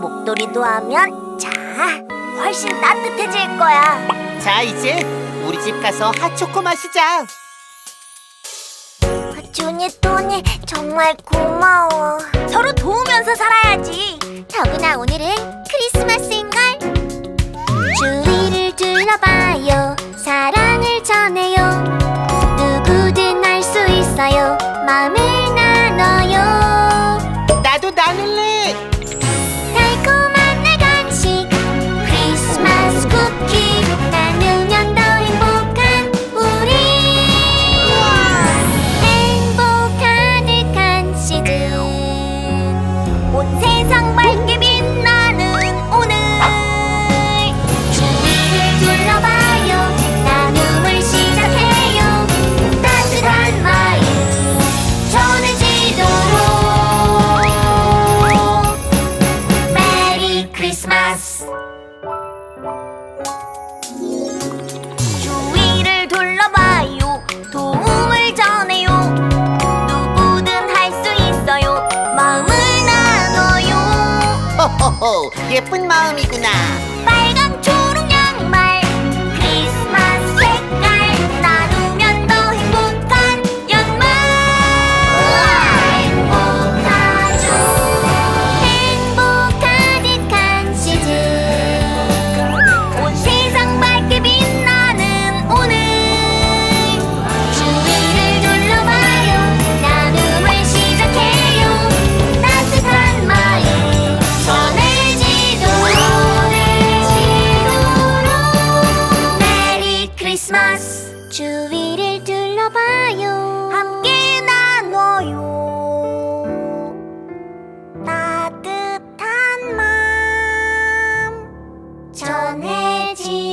목도리도 하면 자 훨씬 따뜻해질 거야. 자 이제 우리 집 가서 핫초코 마시자. 준이 토니 정말 고마워. 서로 도우면서 살아야지. 더구나 오늘은 크리스마스. 주위를 둘러봐요. 도움을 전해요. 누구든 할 수 있어요. 마음을 나눠요. 호호호 예쁜 마음이구나 切记